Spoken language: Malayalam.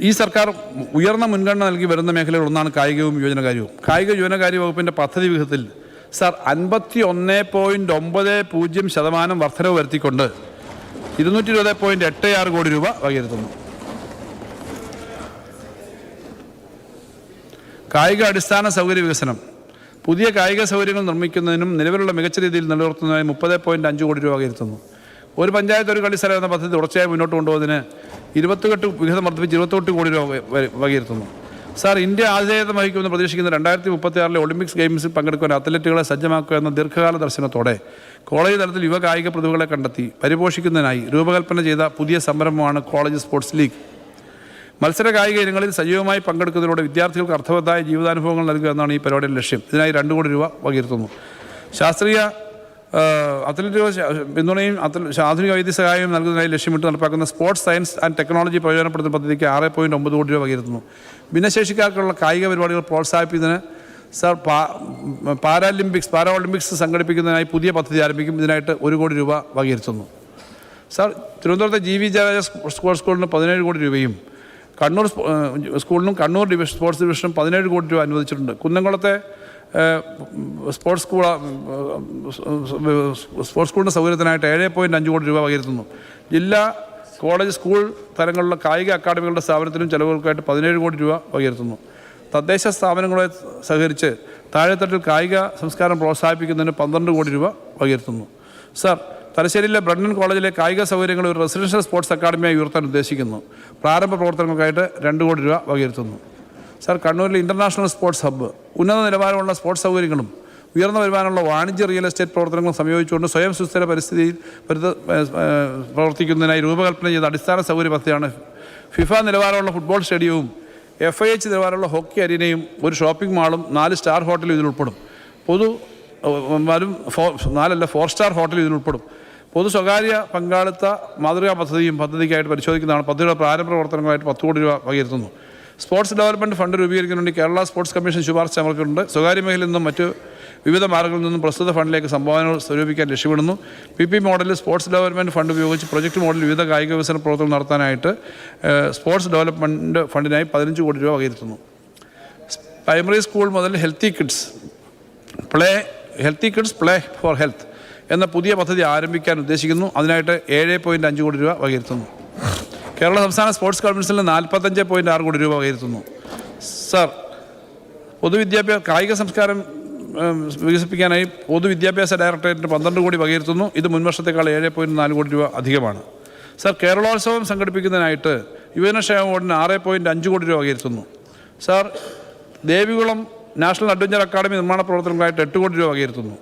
ഈ സർക്കാർ ഉയർന്ന മുൻഗണന നൽകി വരുന്ന മേഖലകൾ ഒന്നാണ് കായികവും യുവജനകാര്യവും. കായിക യുവജനകാര്യ വകുപ്പിന്റെ പദ്ധതി വിഹിതത്തിൽ സാർ അൻപത്തി ഒന്ന് പോയിന്റ് ഒമ്പത് പൂജ്യം ശതമാനം വർധനവ് വരുത്തിക്കൊണ്ട് ഇരുന്നൂറ്റി ഇരുപത് പോയിന്റ് എട്ട് ആറ് കോടി രൂപ വകയിരുത്തുന്നു. കായിക അടിസ്ഥാന സൗകര്യ വികസനം. പുതിയ കായിക സൗകര്യങ്ങൾ നിർമ്മിക്കുന്നതിനും നിലവിലുള്ള മികച്ച രീതിയിൽ നിലനിർത്തുന്നതിനായി മുപ്പത് പോയിന്റ് അഞ്ച് കോടി രൂപ വകയിരുത്തുന്നു. ഒരു പഞ്ചായത്ത് ഒരു കളിസ്ഥലം എന്ന പദ്ധതി തുടർച്ചയായി മുന്നോട്ട് കൊണ്ടുപോകുന്നതിന് ഇരുപത്തെട്ട് വിഹിതം വർദ്ധിപ്പിച്ച് ഇരുപത്തെട്ട് കോടി രൂപ വകയിരുത്തുന്നു. സാർ ഇന്ത്യ ആതിഥേയത്വം വഹിക്കുമെന്ന് പ്രതീക്ഷിക്കുന്ന രണ്ടായിരത്തി മുപ്പത്തി ആറിലെ ഒളിമ്പിക്സ് ഗെയിംസിൽ പങ്കെടുക്കുവാൻ അത്ലറ്റുകളെ സജ്ജമാക്കുക എന്ന ദീർഘകാല ദർശനത്തോടെ കോളേജ് തലത്തിൽ യുവ കായിക പ്രതിഭകളെ കണ്ടെത്തി പരിപോഷിക്കുന്നതിനായി രൂപകൽപ്പന ചെയ്ത പുതിയ സംരംഭമാണ് കോളേജ് സ്പോർട്സ് ലീഗ്. മത്സര കായിക ഇനങ്ങളിൽ സജീവമായി പങ്കെടുക്കുന്നതിലൂടെ വിദ്യാർത്ഥികൾക്ക് അർത്ഥവത്തായ ജീവിതാനുഭവങ്ങൾ നൽകുക എന്നാണ് ഈ പരിപാടിയുടെ ലക്ഷ്യം. ഇതിനായി രണ്ട് കോടി രൂപ വകയിരുത്തുന്നു. ശാസ്ത്രീയ ശ- പിന്തുണയും ആധുനിക വൈദ്യ സഹായവും നൽകുന്നതിനായി ലക്ഷ്യമിട്ട് നടപ്പാക്കുന്ന സ്പോർട്സ് സയൻസ് ആൻഡ് ടെക്നോളജി പ്രയോജനപ്പെടുത്തുന്ന പദ്ധതിക്ക് ആറ് പോയിന്റ് ഒമ്പത് കോടി രൂപ വകയിരുന്നു ഭിന്നശേഷിക്കാർക്കുള്ള കായിക പരിപാടികൾ പ്രോത്സാഹിപ്പിക്കുന്നതിന് സർ പാ പാരാലിമ്പിക്സ് പാരാ ഒളിമ്പിക്സ് സംഘടിപ്പിക്കുന്നതിനായി പുതിയ പദ്ധതി ആരംഭിക്കും. ഇതിനായിട്ട് ഒരു കോടി രൂപ വകയിരുത്തുന്നു. സർ തിരുവനന്തപുരത്തെ ജി വി ജയരാജ സ്പോർട്സ് സ്കൂളിന് പതിനേഴ് കോടി രൂപയും കണ്ണൂർ സ്കൂളിനും കണ്ണൂർ ഡിവിഷൻ സ്പോർട്സ് ഡിവിഷനും പതിനേഴ് കോടി രൂപ അനുവദിച്ചിട്ടുണ്ട്. കുന്നംകുളത്തെ സ്പോർട്സ് സ്കൂള സ്പോർട്സ് സ്കൂളിന്റെ സൗകര്യത്തിനായിട്ട് ഏഴ് പോയിന്റ് അഞ്ച് കോടി രൂപ വകയിരുത്തുന്നു. ജില്ലാ കോളേജ് സ്കൂൾ തലങ്ങളിലുള്ള കായിക അക്കാദമികളുടെ സ്ഥാപനത്തിനും ചെലവുകൾക്കായിട്ട് പതിനേഴ് കോടി രൂപ വകയിരുത്തുന്നു. തദ്ദേശ സ്ഥാപനങ്ങളെ സഹകരിച്ച് താഴെത്തട്ടിൽ കായിക സംസ്കാരം പ്രോത്സാഹിപ്പിക്കുന്നതിന് പന്ത്രണ്ട് കോടി രൂപ വകയിരുത്തുന്നു. സർ തലശ്ശേരിയിലെ ബ്രണ്ണൻ കോളേജിലെ കായിക സൗകര്യങ്ങൾ ഒരു റെസിഡൻഷ്യൽ സ്പോർട്സ് അക്കാദമിയായി ഉയർത്താൻ ഉദ്ദേശിക്കുന്നു. പ്രാരംഭ പ്രവർത്തനങ്ങൾക്കായിട്ട് രണ്ട് കോടി രൂപ വകയിരുത്തുന്നു. സാർ കണ്ണൂരിൽ ഇന്റർനാഷണൽ സ്പോർട്സ് ഹബ്ബ് ഉന്നത നിലവാരമുള്ള സ്പോർട്സ് സൗകര്യങ്ങളും ഉയർന്ന വരുമാനമുള്ള വാണിജ്യ റിയൽ എസ്റ്റേറ്റ് പ്രവർത്തനങ്ങളും സംയോജിച്ചുകൊണ്ട് സ്വയം സുസ്ഥിര പരിസ്ഥിതിയിൽ പ്രവർത്തിക്കുന്നതിനായി രൂപകൽപ്പന ചെയ്ത അടിസ്ഥാന സൗകര്യ പദ്ധതിയാണ് ഫിഫ നിലവാരമുള്ള ഫുട്ബോൾ സ്റ്റേഡിയവും എഫ് ഐ എച്ച് നിലവാരമുള്ള ഹോക്കി അരീനയും ഒരു ഷോപ്പിംഗ് മാളും നാല് സ്റ്റാർ ഹോട്ടലും ഇതിൽ ഉൾപ്പെടും. പൊതു വരും ഫോ നാലല്ല ഫോർ സ്റ്റാർ ഹോട്ടൽ ഇതിൽ ഉൾപ്പെടും. പൊതു സ്വകാര്യ പങ്കാളിത്ത മാതൃകാ പദ്ധതിയും പദ്ധതിക്കായിട്ട് പരിശോധിക്കുന്നതാണ് പദ്ധതിയുടെ പ്രാരംഭ പ്രവർത്തനങ്ങളായിട്ട് പത്ത് കോടി രൂപ വകയിരുത്തുന്നു. സ്പോർട്സ് ഡെവലപ്മെന്റ് ഫണ്ട് രൂപീകരിക്കുന്നതിന് വേണ്ടി കേരള സ്പോർട്സ് കമ്മീഷൻ ശുപാർശ സമർപ്പിച്ചിട്ടുണ്ട്. സ്വകാര്യ മേഖലയിൽ നിന്നും മറ്റ് വിവിധ മാർഗങ്ങളിൽ നിന്നും പ്രസ്തുത ഫണ്ടിലേക്ക് സംഭാവനകൾ സ്വരൂപിക്കാൻ ലക്ഷ്യമിടുന്നു. പി പി മോഡലിൽ സ്പോർട്സ് ഡെവലപ്മെന്റ് ഫണ്ട് ഉപയോഗിച്ച് പ്രൊജക്ട് മോഡലിൽ വിവിധ കായിക വികസന പ്രവർത്തനം നടത്താനായിട്ട് സ്പോർട്സ് ഡെവലപ്മെന്റ് ഫണ്ടിനായി പതിനഞ്ച് കോടി രൂപ വകയിരുത്തുന്നു. പ്രൈമറി സ്കൂൾ മുതൽ healthy kids play healthy kids play for health എന്ന പുതിയ പദ്ധതി ആരംഭിക്കാൻ ഉദ്ദേശിക്കുന്നു. അതിനായിട്ട് ഏഴ് പോയിന്റ് അഞ്ച് കോടി രൂപ വകയിരുത്തുന്നു. കേരള സംസ്ഥാന സ്പോർട്സ് കോൺഫറൻസിൽ നാൽപ്പത്തഞ്ച് പോയിന്റ് ആറ് കോടി രൂപ വകയിരുത്തുന്നു. സർ പൊതുവിദ്യാഭ്യാസ കായിക സംസ്കാരം വികസിപ്പിക്കാനായി പൊതുവിദ്യാഭ്യാസ ഡയറക്ടറേറ്റിന് പന്ത്രണ്ട് കോടി വകയിരുത്തുന്നു. ഇത് മുൻവർഷത്തേക്കാൾ ഏഴ് പോയിന്റ് നാല് കോടി രൂപ അധികമാണ്. സർ കേരളോത്സവം സംഘടിപ്പിക്കുന്നതിനായിട്ട് യുവജനക്ഷേമ ബോർഡിന് ആറ് പോയിന്റ് അഞ്ച് കോടി രൂപ വകയിരുത്തുന്നു. Sir Devikulam national adventure academy നിർമ്മാണ പ്രവർത്തനങ്ങളായിട്ട് എട്ട് കോടി രൂപ വകയിരുത്തുന്നു.